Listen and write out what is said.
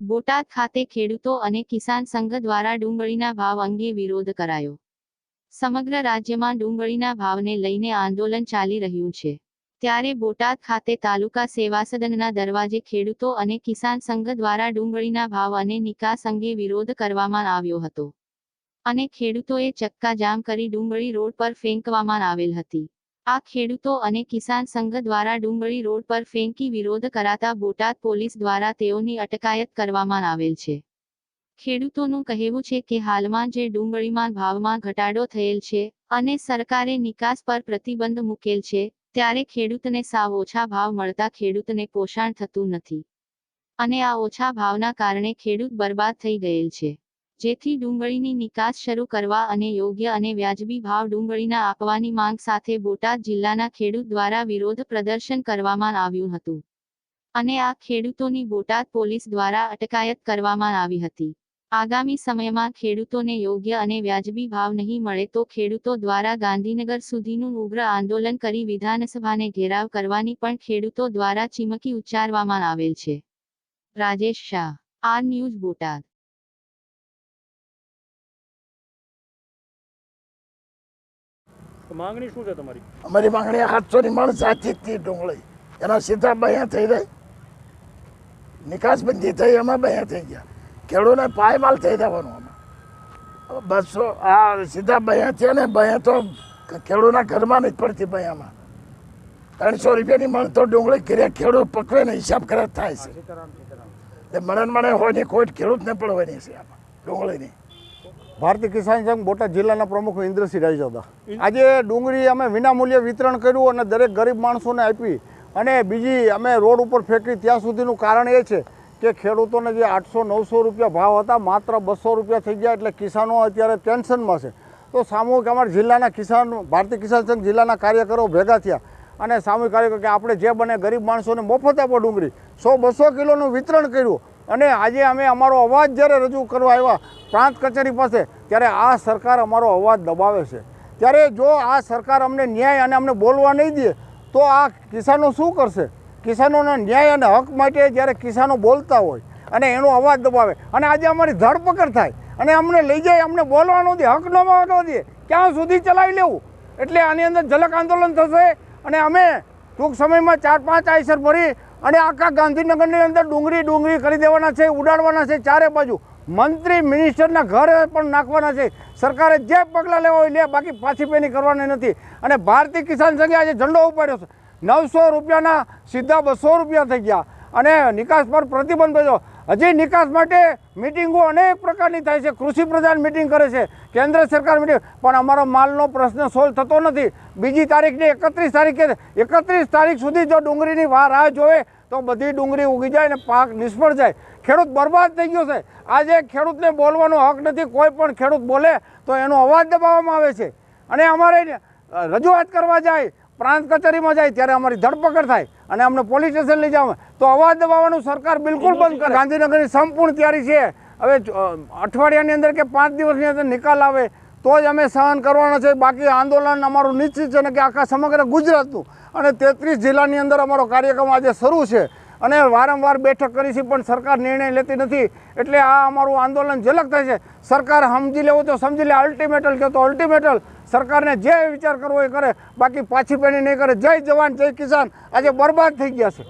બોટાદ ખાતે ખેડૂતો અને કિસાન સંઘ દ્વારા ડુંગળીના ભાવ અંગે વિરોધ કરાયો. સમગ્ર રાજ્યમાં ડુંગળીના ભાવને લઈને આંદોલન ચાલી રહ્યું છે. ત્યારે બોટાદ ખાતે તાલુકા સેવા સદનના દરવાજે ખેડૂતો અને કિસાન સંઘ દ્વારા ડુંગળીના ભાવ અને નિકાસ અંગે વિરોધ કરવામાં આવ્યો હતો. અને ખેડૂતોએ ચક્કાજામ કરી ડુંગળી રોડ પર ફેંકવામાં આવેલ હતી. આ ખેડૂતો અને કિસાન સંઘ દ્વારા ડુંગળી રોડ પર ફેંકી વિરોધ કરાતા બોટાદ પોલીસ દ્વારા તેઓની અટકાયત કરવામાં આવેલ છે. ખેડૂતોનું કહેવું છે કે હાલમાં જે ડુંગળીમાં ભાવમાં ઘટાડો થયેલ છે અને સરકારે નિકાસ પર પ્રતિબંધ મૂકેલ છે, ત્યારે ખેડૂતને સાવ ઓછા ભાવ મળતા ખેડૂતને પોષણ થતું નથી. અને આ ઓછા ભાવના કારણે ખેડૂત બરબાદ થઈ ગયેલ છે. જેથી ડુંગળીની નિકાસ શરૂ કરવા અને યોગ્ય અને વ્યાજબી ભાવ ડુંગળીના આપવાની માંગ સાથે બોટાદ જિલ્લાના ખેડૂત દ્વારા વિરોધ પ્રદર્શન કરવામાં આવ્યું હતું. અને આ ખેડૂતોની બોટાદ પોલીસ દ્વારા અટકાયત કરવામાં આવી હતી. આગામી સમયમાં ખેડૂતોને યોગ્ય અને વ્યાજબી ભાવ નહીં મળે તો ખેડૂતો દ્વારા ગાંધીનગર સુધીનું ઉગ્ર આંદોલન કરી વિધાનસભાને ઘેરાવ કરવાની પણ ખેડૂતો દ્વારા ચીમકી ઉચ્ચારવામાં આવેલ છે. Rajesh Shah, R news Botad. માંગણી શું છે તમારી? અમારી માંગણી સાતસો ની માણસ સાચી હતી ડુંગળી. એના સીધા બયા થઈ જાય. નિકાસબંધી થઈ એમાં બયા થઈ ગયા. ખેડૂતને પાયમાલ થઈ જવાનું આમાં. બસો આ સીધા બયા છે ને બયા તો ખેડૂતના ઘરમાં નથી પડતી બયામાં ત્રણસો રૂપિયાની મણ તો ડુંગળી કર્યા ખેડૂત પકવે ને હિસાબ ખરાબ થાય છે. એટલે મરણ મણે હોય ને કોઈ ખેડૂતને પડવાની છે આમાં ડુંગળીની. ભારતીય કિસાન સંઘ બોટાદ જિલ્લાના પ્રમુખ ઇન્દ્રસિંહ રાયજાદા. આજે ડુંગળી અમે વિનામૂલ્યે વિતરણ કર્યું અને દરેક ગરીબ માણસોને આપી અને બીજી અમે રોડ ઉપર ફેંકી ત્યાં સુધીનું કારણ એ છે કે ખેડૂતોને જે આઠસો નવસો રૂપિયા ભાવ હતા માત્ર બસો રૂપિયા થઈ ગયા એટલે કિસાનો અત્યારે ટેન્શનમાં છે. તો સામૂહિક અમારા જિલ્લાના કિસાન ભારતીય કિસાન સંઘ જિલ્લાના કાર્યકરો ભેગા થયા અને સામૂહિક કાર્યકરો કે આપણે જે બને ગરીબ માણસોને મફત આપો ડુંગળી. સો બસો કિલોનું વિતરણ કર્યું. અને આજે અમે અમારો અવાજ જ્યારે રજૂ કરવા આવ્યા પ્રાંત કચેરી પાસે, ત્યારે આ સરકાર અમારો અવાજ દબાવે છે. ત્યારે જો આ સરકાર અમને ન્યાય અને અમને બોલવા નહીં દે, તો આ કિસાનો શું કરશે? કિસાનોના ન્યાય અને હક માટે જ્યારે કિસાનો બોલતા હોય અને એનો અવાજ દબાવે, અને આજે અમારી ધરપકડ થાય, અને અમને લઈ જાય, અમને બોલવાનો દે, હક ન માગવા દે, ક્યાં સુધી ચલાવી લેવું? એટલે આની અંદર ઝલક આંદોલન થશે, અને અમે ટૂંક સમયમાં ચાર પાંચ આઈસર ભરી અને આખા ગાંધીનગરની અંદર ડુંગળી ડુંગળી કરી દેવાના છે, ઉડાડવાના છે, ચારે બાજુ. મંત્રી, મિનિસ્ટરના ઘરે પણ નાખવાના છે. સરકારે જે પગલાં લેવા હોય લે, બાકી પાછી પેની કરવાની નથી. અને ભારતીય કિસાન સંઘે આજે ઝંડો ઉપાડ્યો છે. નવસો રૂપિયાના સીધા બસો રૂપિયા થઈ ગયા. અને નિકાસ પર પ્રતિબંધ થયો હજી નિકાસ માટે મિટિંગો અનેક પ્રકારની થાય છે. કૃષિ પ્રધાન મિટિંગ કરે છે, કેન્દ્ર સરકાર મિટિંગ. પણ અમારો માલનો પ્રશ્ન સોલ્વ થતો નથી. બીજી તારીખની એકત્રીસ તારીખે, એકત્રીસ તારીખ સુધી જો ડુંગળીની રાહ જોવે તો બધી ડુંગળી ઉગી જાય અને પાક નિષ્ફળ જાય. ખેડૂત બરબાદ થઈ ગયો છે. આજે ખેડૂતને બોલવાનો હક નથી. કોઈ પણ ખેડૂત બોલે તો એનો અવાજ દબાવવામાં આવે છે. અને અમારે રજૂઆત કરવા જાય પ્રાંત કચેરીમાં જાય ત્યારે અમારી ધરપકડ થાય અને અમને પોલીસ સ્ટેશન લઈ જાવ તો અવાજ દબાવવાનું સરકાર બિલકુલ બંધ કરે. ગાંધીનગરની સંપૂર્ણ તૈયારી છે. હવે અઠવાડિયાની અંદર કે પાંચ દિવસની અંદર નિકાલ આવે તો જ અમે સહન કરવાના છે. બાકી આંદોલન અમારું નિશ્ચિત છે ને કે આખા સમગ્ર ગુજરાતનું. અને તેત્રીસ જિલ્લાની અંદર અમારો કાર્યક્રમ આજે શરૂ છે. અને વારંવાર બેઠક કરી છે, પણ સરકાર નિર્ણય લેતી નથી. એટલે આ અમારું આંદોલન ઝલક થાય છે. સરકાર સમજી લેવું તો સમજી લે અલ્ટિમેટલ કે તો અલ્ટિમેટલ સરકારને જે વિચાર કરવો એ કરે. બાકી પાછી પેણી નહીં કરે. જય જવાન, જય કિસાન. આજે બરબાદ થઈ ગયા છે.